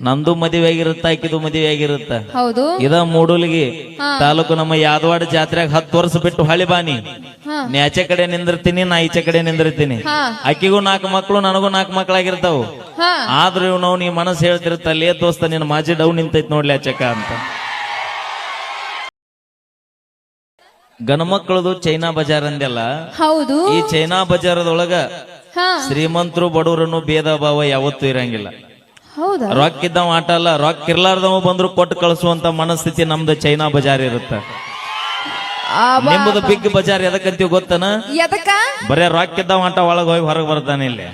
ನಂದು ಮದುವೆ ಆಗಿರುತ್ತ ಆಕಿದು ಮದುವೆ ಆಗಿರುತ್ತ ಹೌದು. ಇದ ಮೂಡೂಲಿಗೆ ತಾಲೂಕು ನಮ್ಮ ಯಾದವಾಡ ಜಾತ್ರೆಗೆ ಹತ್ತು ವರ್ಷ ಬಿಟ್ಟು ಹಳಿ ಬಾನಿ. ನೀ ಆಚೆ ಕಡೆ ನಿಂದಿರ್ತೀನಿ ನಾ ಈಚೆ ಕಡೆ ನಿಂದಿರ್ತೀನಿ. ಹಾ. ಆಕಿಗೂ ನಾಲ್ಕು ಮಕ್ಕಳು ನನಗೂ ನಾಲ್ಕು ಮಕ್ಕಳಾಗಿರ್ತಾವು ಆದ್ರೂ ಇವ್ ನಾವು ನೀ ಮನಸ್ಸು ಹೇಳ್ತಿರುತ್ತ ಏ ದೋಸ್ತ ನಿನ್ನ ಮಾಜಿ ಡೌನ್ ನಿಂತೈತ್ ನೋಡ್ಲಿ ಅಚಕ ಅಂತ. ಗಣಮಕ್ಕಳದು ಚೈನಾ ಬಜಾರ್ ಅಂದೆಲ್ಲ ಹೌದು. ಈ ಚೈನಾ ಬಜಾರದೊಳಗ ಶ್ರೀಮಂತರು ಬಡವರನ್ನು ಭೇದ ಭಾವ ಯಾವತ್ತೂ ಇರಂಗಿಲ್ಲ. ಹೌದಾ? ರೊಕ್ಕ ಇದ್ದವ ಆಟ ಅಲ್ಲ ರೊಕ್ಕ ಇರ್ಲಾರ್ದವ ಬಂದ್ರು ಕೊಟ್ಟು ಕಳಿಸುವಂತ ಮನಸ್ಥಿತಿ ನಮ್ದು ಚೈನಾ ಬಜಾರ್ ಇರುತ್ತೆ. ನಿಮ್ಮದು ಬಿಗ್ ಬಜಾರ್ ಎದಕ್ಕಂತೀವಿ ಗೊತ್ತನ? ಎದಕ್ಕ ಬರೇ ರೊಕ್ಕ ಇದ್ದವ ಆಟ ಒಳಗೆ ಹೋಗಿ ಹೊರಗೆ ಬರ್ತಾನೆ ಇಲ್ಲಿ.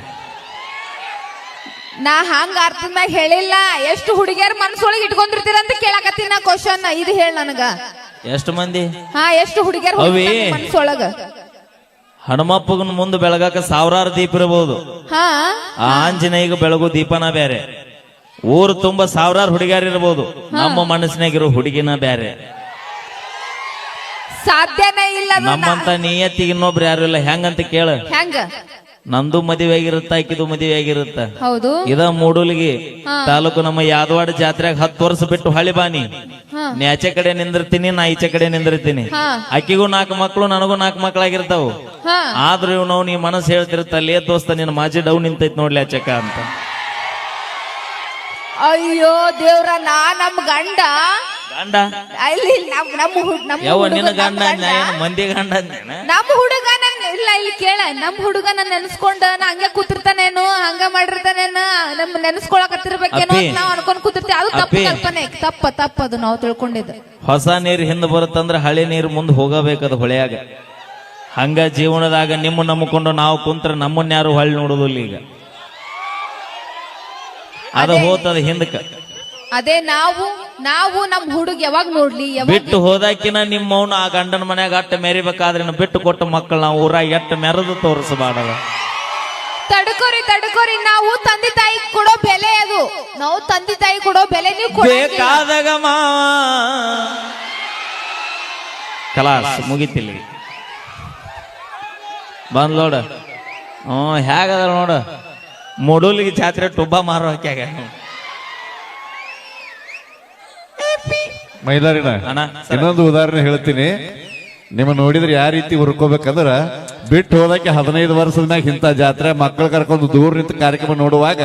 ನಾ ಹಂಗ ಅರ್ಥದ ಮ್ಯಾಗ ಹೇಳಿಲ್ಲ. ಎಷ್ಟು ಹುಡುಗಿಯರ್ ಮನಸ್ಸೊಳಗೆ ಇಟ್ಕೊಂಡಿರ್ತೀರ ಅಂತ ಕೇಳಕತ್ತೀನಿ ನಾ ಕ್ವಶನ್ ಇದು ಹೇಳ ನನಗ. ಎಷ್ಟು ಮಂದಿ? ಹಾ ಎಷ್ಟು ಹುಡುಗಿಯರ್ ಅವಿ. ಮನ್ಸೊಳಗ? ಹನುಮಪ್ಪಗನ ಮುಂದೆ ಬೆಳಗಾಕ ಸಾವಿರಾರು ದೀಪ ಇರಬಹುದು ಹಾ. ಆ ಆಂಜನೇಯಗ ಬೆಳಗು ದೀಪನ ಬೇರೆ. ಊರು ತುಂಬಾ ಸಾವಿರಾರು ಹುಡುಗಿಯರು ಇರಬಹುದು ನಮ್ಮ ಮನಸ್ಸಿನಾಗಿರೋ ಹುಡುಗಿನ ಬೇರೆ ಸಾಧ್ಯನೇ ಇಲ್ಲ ಅದು. ನಮ್ಮಂತ ನಿಯತ್ತಿಗೆ ಇನ್ನೊಬ್ರು ಯಾರು ಇಲ್ಲ? ಹೆಂಗಂತ ಕೇಳ. ಹೆಂಗ? ನಂದು ಮದುವೆ ಆಗಿರುತ್ತ ಆಕಿದು ಮದುವೆ ಆಗಿರುತ್ತ ಹೌದು. ಇದ ಮೂಡುಲ್ಗಿ ತಾಲೂಕು ನಮ್ಮ ಯಾದವಾಡ ಜಾತ್ರೆಗೆ ಹತ್ತು ವರ್ಷ ಬಿಟ್ಟು ಹಳಿ ಬಾನಿ ಹಾ. ನೀ ಆಚೆ ಕಡೆ ನಿಂದಿರ್ತೀನಿ ನಾ ಈಚೆ ಕಡೆ ನಿಂದಿರ್ತೀನಿ. ಅಕ್ಕಿಗೂ ಆಕಿಗೂ ನಾಲ್ಕು ಮಕ್ಕಳು ನನಗೂ ನಾಲ್ಕು ಮಕ್ಕಳಾಗಿರ್ತಾವು. ಹಾ. ಆದ್ರೂ ಇವ್ ನಾವು ನೀ ಮನಸ್ಸು ಹೇಳ್ತಿರ್ತಲ್ಲ ಲೇ ದೋಸ್ತ ನಿನ್ನ ಮಾಜಿ ಡೌನ್ ನಿಂತೈತ್ ನೋಡ್ಲಿ ಆಚಕ ಅಂತ. ಅಯ್ಯೋ ದೇವ್ರ ನಾ ನಮ್ ಗಂಡ ಗಂಡ ಇಲ್ಲಿ ನಮ್ ನಮ್ ಹುಡ್- ನಮ್ ಯಾವ ಹುಡುಗ ನಮ್ ಗಂಡ. ಏನು ಮಂದಿ ಗಂಡ ಅಂದೇನ? ನಮ್ ಹುಡುಗ ನನ್ ಇಲ್ಲ ಇಲ್ಲಿ ಕೇಳ ನಮ್ ಹುಡುಗ ನನ್ ನೆನ್ಸ್ಕೊಂಡ ನಾ ಹಂಗೆ ಕೂತಿರ್ತಾನೇನು ಹಂಗ ಮಾಡಿರ್ತಾನೇನು ನಮ್ ನೆನ್ಸ್ಕೊಳಕತ್ತಿರ್ಬೇಕೇನೋ ಅಪ್ಪಿ. ಅಂತ ನಾವ್ ಅನ್ಕೊಂಡ್ ಕೂತಿರ್ತೀವಿ ಅದು ತಪ್ಪು ಅಪ್ಪಿ. ಕಲ್ಪನೆ ತಪ್ಪ ತಪ್ಪ ಅದು ನಾವು ತಿಳ್ಕೊಂಡಿದ್ದು ಹೊಸ ನೀರು ಹಿಂದೆ ಬರುತ್ತಂದ್ರ ಹಳೆ ನೀರು ಮುಂದೆ ಹೋಗಬೇಕದು ಹೊಳೆಯಾಗ ಹಂಗ ಜೀವನದಾಗ ನಿಮ್ಮ ನಂಬಿಕೊಂಡು ನಾವು ಕುಂತ್ರ ನಮ್ಮನ್ನ ಯಾರು ಹಳ್ಳಿ ನೋಡುದಿಲ್ಲ ಈಗ ಅದು ಹೋತದ ಹಿಂದಕ್ಕ ಅದೇ ನಾವು ನಾವು ನಮ್ ಹುಡುಗ ಯಾವಾಗ ನೋಡ್ಲಿ ಯಾವಾಗ ಬಿಟ್ಟು ಹೋದಾಕಿನ ನಿಮ್ಮ ಆ ಗಂಡನ ಮನ್ಯಾಗ ಅಟ್ಟ ಮೆರಿಬೇಕಾದ್ರೆ ಇನ್ನು ಬಿಟ್ಟು ಕೊಟ್ಟ ಮಕ್ಕಳು ನಾವು ಊರಾಗ ಎಟ್ಟ ಮೆರೆದು ತೋರಿಸಬಾರದ. ತಡ್ಕೋರಿ ತಡ್ಕೋರಿ ನಾವು ತಂದೆ ತಾಯಿ ಕೊಡೋ ಬೆಲೆ ಅದು. ನಾವು ತಂದೆ ತಾಯಿ ಕೊಡೋ ಬೆಲೆ ನೀವು. ಬೇಕಾದಾಗ ಮಾವ. ಕಲಾಸ್ ಮುಗಿತಿಲ್ಲ. ಬಂದ್ ನೋಡ ಹ್ಞೂ ಹೇಗದ ನೋಡ. ಮುಡುಲಿಗೆ ಜಾತ್ರೆ ಟುಬ್ಬ ಮಾರೋ ಹಾಕ್ಯಾಗ. ಮೈಲಾರಿನ ಅಣ್ಣ ಇನ್ನೊಂದು ಉದಾಹರಣೆ ಹೇಳ್ತೀನಿ. ನಿಮ್ಮ ನೋಡಿದ್ರೆ ಯಾವ ರೀತಿ ಹುರ್ಕೋಬೇಕಂದ್ರ ಬಿಟ್ಟು ಹೋದಕ್ಕೆ ಹದಿನೈದು ವರ್ಷದ ಮ್ಯಾಗ ಇಂಥ ಜಾತ್ರೆ ಮಕ್ಕಳು ಕರ್ಕೊಂಡು ದೂರ ನಿಂತ ಕಾರ್ಯಕ್ರಮ ನೋಡುವಾಗ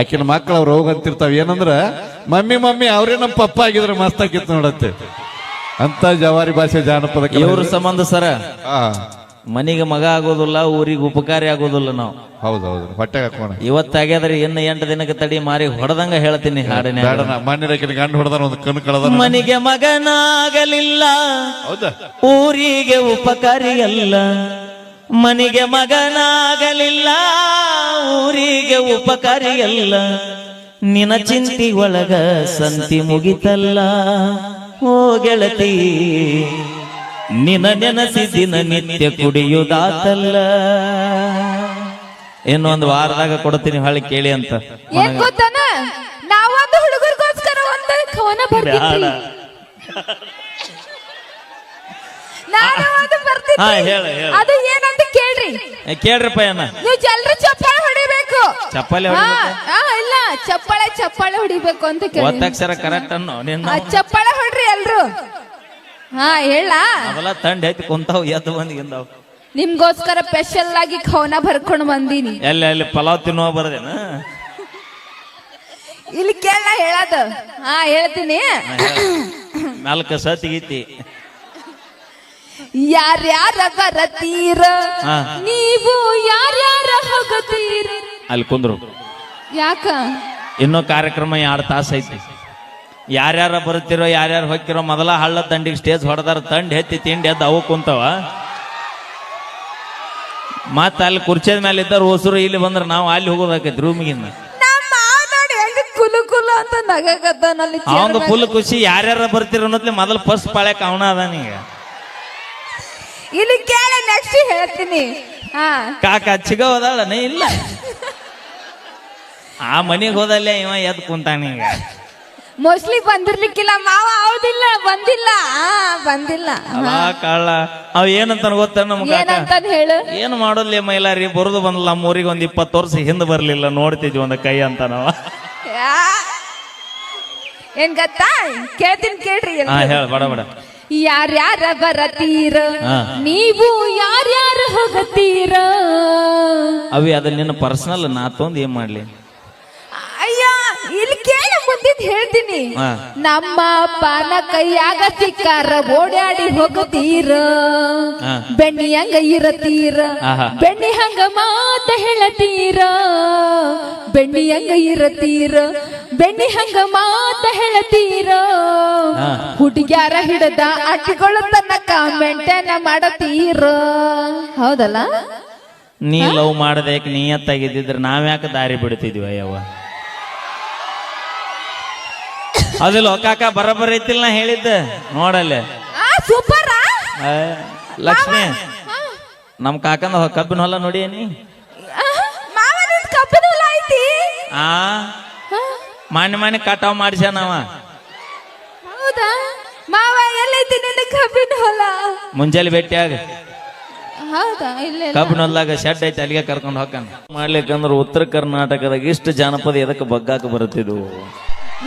ಆಕಿನ ಮಕ್ಕಳು ಅವ್ರು ಹೋಗಿ ಅಂತಿರ್ತಾವ. ಏನಂದ್ರ ಮಮ್ಮಿ ಮಮ್ಮಿ ಅವ್ರೇ ನಮ್ಮ ಪಪ್ಪ ಆಗಿದ್ರೆ ಮಸ್ತ್ ಆಗಿತ್ತು ನೋಡತ್ತೆ. ಅಂತ ಜವಾರಿ ಭಾಷೆ ಜಾನಪದ. ಇವ್ರ ಸಂಬಂಧ ಸರ. ಮನಿಗೆ ಮಗ ಆಗೋದಿಲ್ಲ ಊರಿಗೆ ಉಪಕಾರಿ ಆಗೋದಿಲ್ಲ ನಾವು. ಹೌದು ಹೌದು ಹೊಟ್ಟೆ ಹಾಕೋಣ. ಇವತ್ತಾಗ್ಯಾದ್ರೆ ಇನ್ನು ಎಂಟು ದಿನಕ್ಕೆ ತಡಿ ಮಾರಿ ಹೊಡೆದಂಗ ಹೇಳ್ತೀನಿ ಹಾಡಿನ ಮಣ್ಣಿನ ಗಂಡು ಹೊಡೆದಾನ ಒಂದು ಕಣ್ಣು ಕಳೆದ ಮನಿಗೆ ಮಗನಾಗಲಿಲ್ಲ. ಊರಿಗೆ ಉಪಕಾರಿಯಲ್ಲ. ಮನಿಗೆ ಮಗನಾಗಲಿಲ್ಲ ಊರಿಗೆ ಉಪಕಾರಿಯಲ್ಲ. ನಿನ ಚಿಂತಿ ಒಳಗ ಸಂತಿ ಮುಗಿತಲ್ಲ ಓ ಗೆಳತಿ. ನಿನ ನೆನಸಿ ದಿನ ನಿತ್ಯ ಕುಡಿಯುದಾತಲ್ಲ ಇನ್ನೊಂದು ವಾರದಾಗ ಕೊಡ್ತೀನಿ ಹೊಳ್ಳಿ ಕೇಳಿ ಅಂತ. ಏನ್ ಗೊತ್ತಾನ? ನಾವೊಂದು ಹುಡುಗರಿಗೋಸ್ಕರ ಒಂದು ಕವನ ಬರ್ತಿದ್ವಿ ನಾನು ಅದು ಬರ್ತಿದ್ವಿ ಹಾ, ಹೇಳು, ಹೇಳು. ಅದು ಏನಂತ ಕೇಳ್ರಿ. ಏ, ಕೇಳ್ರಪ್ಪ ಏನ ನೀವು ಜಲ್ರಿ ಚಪ್ಪಾಳೆ ಹೊಡಿಬೇಕು. ಚಪ್ಪಾಳೆ ಹಾ, ಹೊಡಿಬೇಕಾ? ಹಾ, ಇಲ್ಲ ಚಪ್ಪಾಳೆ ಚಪ್ಪಾಳೆ ಹೊಡಿಬೇಕು ಅಂತ ಕೇಳಿ ಒತ್ತಕ್ಷರ ಕರೆಕ್ಟ್ ಅನ್ನೋ ನಿನ್ನ ಚಪ್ಪಾಳೆ ಹೊಡ್ರಿ ಎಲ್ರು. ಹಾ ಹೇಳ ತಂಡ ಐತಿ ಕುಂತಾವ್ ಎದ್ದು ಬಂದು ಗಿಂದಾವ್. ನಿಮ್ಗೋಸ್ಕರ ಸ್ಪೆಷಲ್ ಆಗಿ ಖವನ ಬರ್ಕೊಂಡು ಬಂದೀನಿ. ಎಲ್ಲಿ ಪಲಾವ್ ತಿನ್ನುವ ಬರದೇನ? ಇಲ್ಲಿ ಕೇಳ ಹೇಳದ. ಹಾ ಹೇಳ್ತೀನಿ. ನಾಲ್ಕು ಸತಿಗೀತಿ ಯಾರ್ಯಾರ ಬರತೀರ? ಹಾ. ನೀವು ಯಾರ್ಯಾರ ಹೋಗತೀರ? ಅಲ್ಲಿ ಕುಂದ್ರು. ಯಾಕ? ಇನ್ನೂ ಕಾರ್ಯಕ್ರಮ ಎರಡು ತಾಸು ಐತಿ. ಯಾರ್ಯಾರ ಬರ್ತಿರೋ ಯಾರ್ಯಾರು ಹೊಕ್ಕಿರೋ ಮೊದಲ ಹಳ್ಳ ತಂಡಿಗೆ ಸ್ಟೇಜ್ ಹೊಡೆದಾರ ತಂಡ ಎತ್ತಿ ತಿಂಡಿ ಎದ್ದು ಅವು ಕುಂತವ. ಮತ್ತ ಅಲ್ಲಿ ಕುರ್ಚಿದ ಮೇಲೆ ಇದ್ದಾರೆ ಹೊಸರು ಇಲ್ಲಿ ಬಂದ್ರೆ ನಾವು ಅಲ್ಲಿ ಹೋಗೋದಾಕೈತಿ ರೂಮಿಗಿಂದ ಅವಂಗ ಫುಲ್ ಖುಷಿ ಯಾರ್ಯಾರ ಬರ್ತಿರೋ ಅನ್ನೋದ್ಲಿ ಮೊದಲು ಫಸ್ಟ್ ಪಾಳ್ಯಕ್ ಅವನ ಅದಾನೀಗ ಇಲ್ಲಿ ಕೇಳ ನೆಕ್ಸ್ಟ್ ಹೇಳ್ತೀನಿ. ಹಾ. ಕಾಕ ಚಿಗ ಹೋದಾಳನೇ ಇಲ್ಲ. ಆ ಮನೆಗೆ ಹೋದಲ್ಲೇ ಇವ ಎದ್ ಕುಂತಾನ ಈಗ. ಮೋಸ್ಟ್ಲಿ ಬಂದಿರ್ಲಿಕ್ಕಿಲ್ಲ. ಮಾವ ಹೌದಿಲ್ಲ ಬಂದಿಲ್ಲ. ಆ ಬಂದಿಲ್ಲ. ಅಲ್ಲ ಕಳ್ಳ ಅವ್ ಏನಂತ ಗೊತ್ತ ನಮ್ ಕಾಕ? ಏನಂತ ಹೇಳು? ಏನ್ ಮಾಡೋದ್ಲಿ ಮೈಲಾರಿ ಬರುದು ಬಂದಿಲ್ಲ ಮೂರಿಗೆ ಒಂದ್ ಇಪ್ಪತ್ತು ವರ್ಷ ಹಿಂದೆ ಬರ್ಲಿಲ್ಲ ನೋಡ್ತಿದ್ವಿ ಒಂದ್ ಕೈ ಅಂತ ನಾವ. ಯಾ- ಏನ್ ಗೊತ್ತಾ? ಕೇಳ್ತೀನಿ ಕೇಳ್ರಿ ಹಾ ಹೇಳ ಬಡ ಬಡ. ಯಾರ್ಯಾರ ಬರತೀರ ಹಾ. ನೀವು ಯಾರ್ಯಾರ ಹೋಗತೀರ. ಅವಿ ಅದ ನಿನ್ನ ಪರ್ಸನಲ್ ನಾ ತೊಂದ್ ಏನ್ ಮಾಡ್ಲಿ? ಕೇಳ ಹೇಳ್ತೀನಿ? ನಮ್ಮ ಪಾನ ಕೈಯಾಗ ಸಿಕ್ಕಾರ ಓಡಾಡಿ ಹೋಗತೀರ? ಹಾ. ಬೆಣ್ಣಿ ಹಂಗ ಇರತೀರ. ಬೆಣ್ಣಿ ಹಂಗ ಮಾತ ಹೇಳತೀರ? ಬೆಣ್ಣಿ ಹಂಗ ಇರತೀರ? ಬೆಣ್ಣಿ ಹಂಗ ಮಾತ ಹೇಳತೀರ. ಹುಡುಗ್ಯಾರ ಹಿಡದ ಅಟ್ಟಿಗಳು ತನ್ನ ಕಾಮೆಂಟ್ ಮಾಡತೀರ? ಹೌದಲ್ಲ? ನೀ ಲವ್ ಮಾಡದೆ ನೀಯತ್ತಾಗಿದ್ದಿದ್ರೆ ನಾವ್ಯಾಕೆ ದಾರಿ ಬಿಡ್ತಿದ್ವಿ ಅಯ್ಯವ್ವ? ಅದಿಲ್ಲ ಕಾಕ ಬರಬರ ಐತಿಲ್ಲ ನಾ ಹೇಳಿದ್ದ. ನೋಡಲ್ಲ. ಆ ಸೂಪರ್ ಲಕ್ಷ್ಮಿ ನಮ್ ಕಾಕಂದ ಹೊ- ಕಬ್ಬಿನ ಹೊಲ ನೋಡಿ ನೀ ಆ ಮಾನ್ಯ ಮಾನ್ಯ ಕಟಾವ್ ಮಾಡಿಸ್ಯಾನವ ಹೌದಾ? ಮಾವ ಎಲ್ಲೈತಿ ನಿನ್ನ ಕಬ್ಬಿನ ಹೊಲ? ಮುಂಜಾನೆ ಭೇಟಿಯಾಗ ಹೌದಾ? ಇಲ್ಲ ಇಲ್ಲ. ಕಬ್ಬಿನ ಹೊಲ್ದಾಗ ಶೆಡ್ ಐತಿ ಅಲ್ಲಿಗೆ ಕರ್ಕೊಂಡು ಹೋಗ್ತಾನ ಮಾಡ್ಲಿಕ್ಕಂದ್ರ ಉತ್ತರ ಕರ್ನಾಟಕದಾಗ ಇಷ್ಟು ಜಾನಪದ ಎದಕ್ಕೆ ಬಗ್ಗಾಕ ಬರುತ್ತಿದ್ವು?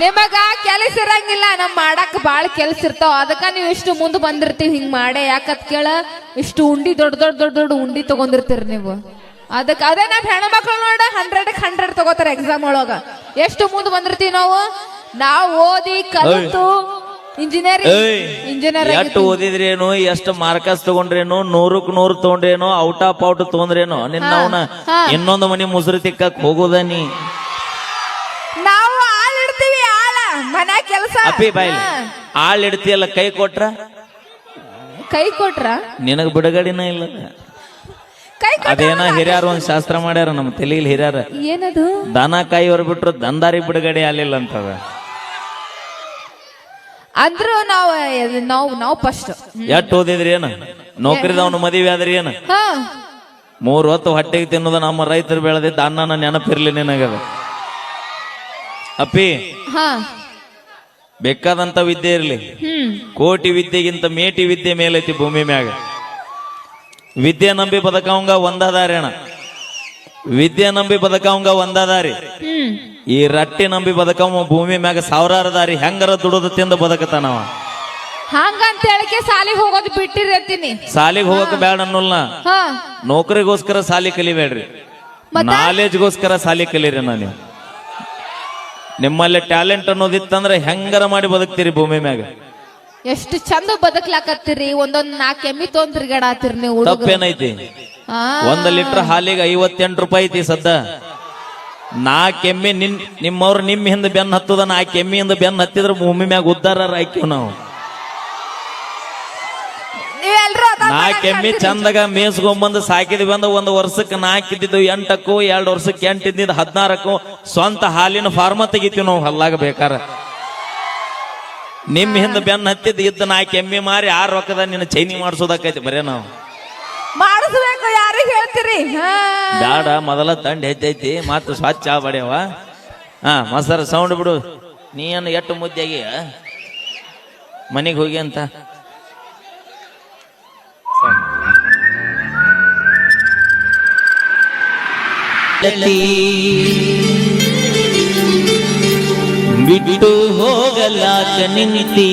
ನಿಮಗ ಕೆಲಸ ಇರಂಗಿಲ್ಲ ನಮ್ ಮಾಡಕ್ ಬಾಳ ಕೆಲಸ ಇರ್ತಾವ. ಅದಕ್ಕ ನೀವು ಇಷ್ಟು ಮುಂದ್ ಬಂದಿರ್ತೀವಿ ಹಿಂಗ್ ಮಾಡೇ. ಯಾಕತ್ ಕೇಳ? ಇಷ್ಟು ಉಂಡಿ ದೊಡ್ಡ ದೊಡ್ಡ ದೊಡ್ಡ ದೊಡ್ಡ ಉಂಡಿ ತಗೊಂಡಿರ್ತೀರಿ ನೀವು. ಅದಕ್ಕ ಅದೇ ನಾವ್ ಹೆಣ್ಮಕ್ಳು ನೋಡ ಹಂಡ್ರೆಡ್ ಹಂಡ್ರೆಡ್ ತಗೋತಾರ ಎಕ್ಸಾಮ್ ಒಳಗ. ಎಷ್ಟು ಮುಂದ್ ಬಂದಿರ್ತೀವಿ ನಾವು? ನಾವು ಓದಿ ಕಲಿತು ಇಂಜಿನಿಯರಿಂಗ್ ಇಂಜಿನಿಯರ್ ಎಷ್ಟು ಓದಿದ್ರೇನು ಎಷ್ಟು ಮಾರ್ಕಸ್ ತಗೊಂಡ್ರೇನು ನೂರಕ್ ನೂರು ತಗೊಂಡ್ರೇನು ಔಟ್ ಆಫ್ ಔಟ್ ತಗೊಂಡ್ರೇನು ನಿನ್ನ ಅವನ ಇನ್ನೊಂದು ಮನಿ ಮುಸ್ರ ತಿಕ್ಕಕ್ ಹೋಗೋದ ನೀ? ಮನ್ಯಾಗ ಕೆಲಸ. ಅಪ್ಪಿ ಬಾಯ್ ಆಳ್ ಇಡ್ತಿಯಲ್ಲ ಕೈ ಕೊಟ್ರ? ಕೈ ಕೊಟ್ರ? ನಿನಗ್ ಬಿಡುಗಡಿನ ಇಲ್ಲ. ಕೈ ಕೊಟ್ರ ಅದೇನ ಹಿರಿಯಾರ ಒಂದ್ ಶಾಸ್ತ್ರ ಮಾಡ್ಯಾರ ನಮ್ಮ ತಲೆಯಲ್ಲಿ ಹಿರಿಯಾರ. ಏನದು? ದನ ಕಾಯಿ ಬಿಟ್ರು ದಂದಾರಿ ಬಿಡುಗಡೆ ಆಗ್ಲಿಲ್ಲ ಅಂತದ. ಅಂದ್ರು ನಾವು ನಾವು ನಾವು ಫಸ್ಟ್ ಎಟ್ ಓದಿದ್ರಿ ಏನ? ನೌಕರಿದವನು ಮದುವೆ ಆದ್ರಿ ಏನ? ಹಾ. ಮೂರ್ ಹೊತ್ತು ಹೊಟ್ಟೆಗೆ ತಿನ್ನೋದು ನಮ್ಮ ರೈತರು ಬೆಳೆದಿದ್ದ ಅನ್ನನ ನೆನಪಿರ್ಲಿ ನಿನಗದ. ಅಪ್ಪಿ ಹಾ. ಬೇಕಾದಂತ ವಿದ್ಯೆ ಇರಲಿ. ಹ್ಮ್. ಕೋಟಿ ವಿದ್ಯೆಗಿಂತ ಮೇಟಿ ವಿದ್ಯೆ ಮೇಲೈತಿ ಭೂಮಿ ಮ್ಯಾಗ. ವಿದ್ಯೆ ನಂಬಿ ಬದಕವಂಗ ಒಂದಾದಾರಿ ಅಣ್ಣ. ವಿದ್ಯೆ ನಂಬಿ ಬದಕವಂಗ ಒಂದಾದಾರಿ. ಹ್ಮ್. ಈ ರಟ್ಟಿ ನಂಬಿ ಬದಕವ ಭೂಮಿ ಮ್ಯಾಗ ಸಾವಿರಾರು ದಾರಿ ಹೆಂಗರ ದುಡಿದು ತಿಂದು ಬದಕತಾನವ ಹಂಗಂತ ಹೇಳಿಕೆ ಸಾಲಿಗೆ ಹೋಗೋದು ಬಿಟ್ಟಿರ್ತೀನಿ ಸಾಲಿಗೆ ಹೋಗಕ್ ಬೇಡ ಅನ್ನೋಲ್ಲ ಹಾ. ನೌಕರಿಗೋಸ್ಕರ ಸಾಲಿ ಕಲಿಬೇಡ್ರಿ. ಮತ್ತೆ? ನಾಲೆಜ್ಗೋಸ್ಕರ ಸಾಲಿ ಕಲೀರಿ ನಾನು ನಿಮ್ಮಲ್ಲಿ ಟ್ಯಾಲೆಂಟ್ ಅನ್ನೋದಿತ್ತಂದ್ರೆ ಹೆಂಗರ ಮಾಡಿ ಬದುಕ್ತೀರಿ ಭೂಮಿ ಮ್ಯಾಗ? ಎಷ್ಟು ಚಂದ ಬದುಕ್ಲಾಕತ್ತೀರಿ. ಒಂದೊಂದ್ ನಾಲ್ಕು ಎಮ್ಮಿ ತೊಗೊಂಡ್ ತಿರ್ಗಾಡತ್ತೀರಿ ನೀವು ತಪ್ಪೇನೈತಿ? ಒಂದ್ ಲೀಟರ್ ಹಾಲಿಗೆ ಐವತ್ತೆಂಟು ರೂಪಾಯಿ ಐತಿ ಸದ್ದ. ನಾಲ್ಕು ಕೆಮ್ಮಿ ನಿನ್ ನಿಮ್ಮವ್ರು ನಿಮ್ ಹಿಂದ ಬೆನ್ ಹತ್ತದ ನಾಲ್ಕು ಹಿಂದೆ ಬೆನ್ನ ಹತ್ತಿದ್ರ ಭೂಮಿ ಮ್ಯಾಗ ಉದ್ದಾರ ಹಾಕಿವ್ ನಾವು. ನಾಲ್ಕು ಎಮ್ಮಿ ಚಂದಾಗ ಮೇಸ್ಕೊಂಬಂದು ಸಾಕಿದ್ವಿ ಬಂದ ಒಂದು ವರ್ಷಕ್ಕೆ ನಾಲ್ಕು ಇದ್ದಿದ್ದು ಎಂಟಕ್ಕೂ ಎರಡು ವರ್ಷಕ್ಕೆ ಎಂಟು ಇದ್ದಿದ್ದು ಹದಿನಾರಕ್ಕೂ ಸ್ವಂತ ಹಾಲಿನ ಫಾರ್ಮ ತೆಗಿತೀವಿ ನಾವು ಹಲ್ಲಾಗ ಬೇಕಾರ. ನಿಮ್ಮ ಹಿಂದೆ ಬೆನ್ನು ಹತ್ತಿದ್ದು ಇದ್ದು ನಾಲ್ಕು ಕೆಮ್ಮಿ ಮಾರಿ ಆರು ರೊಕ್ಕದ ನಿನ್ನ ಚೈನಿ ಮಾಡಿಸೋದಕ್ಕೈತಿ ಬರೇ ನಾವು. ಮಾಡಿಸ್ಬೇಕು ಯಾರಿಗೆ ಹೇಳ್ತೀರಿ? ಬ್ಯಾಡ ಮೊದಲ ತಂಡ ಹೆಚ್ಚೈತಿ ಮತ್ತು ಸ್ವಚ್ಛ ಬಡಿಯವ ಹಾ ಮಸರ ಸೌಂಡ್ ಬಿಡು. ನೀನು ಎಟ್ಟು ಮುದ್ದೆಗಿ? ಮನೆಗೆ ಹೋಗಿ ಅಂತ? ಬಿಟ್ಟು ಹೋಗಲಾಕ ನಿಂತಿ.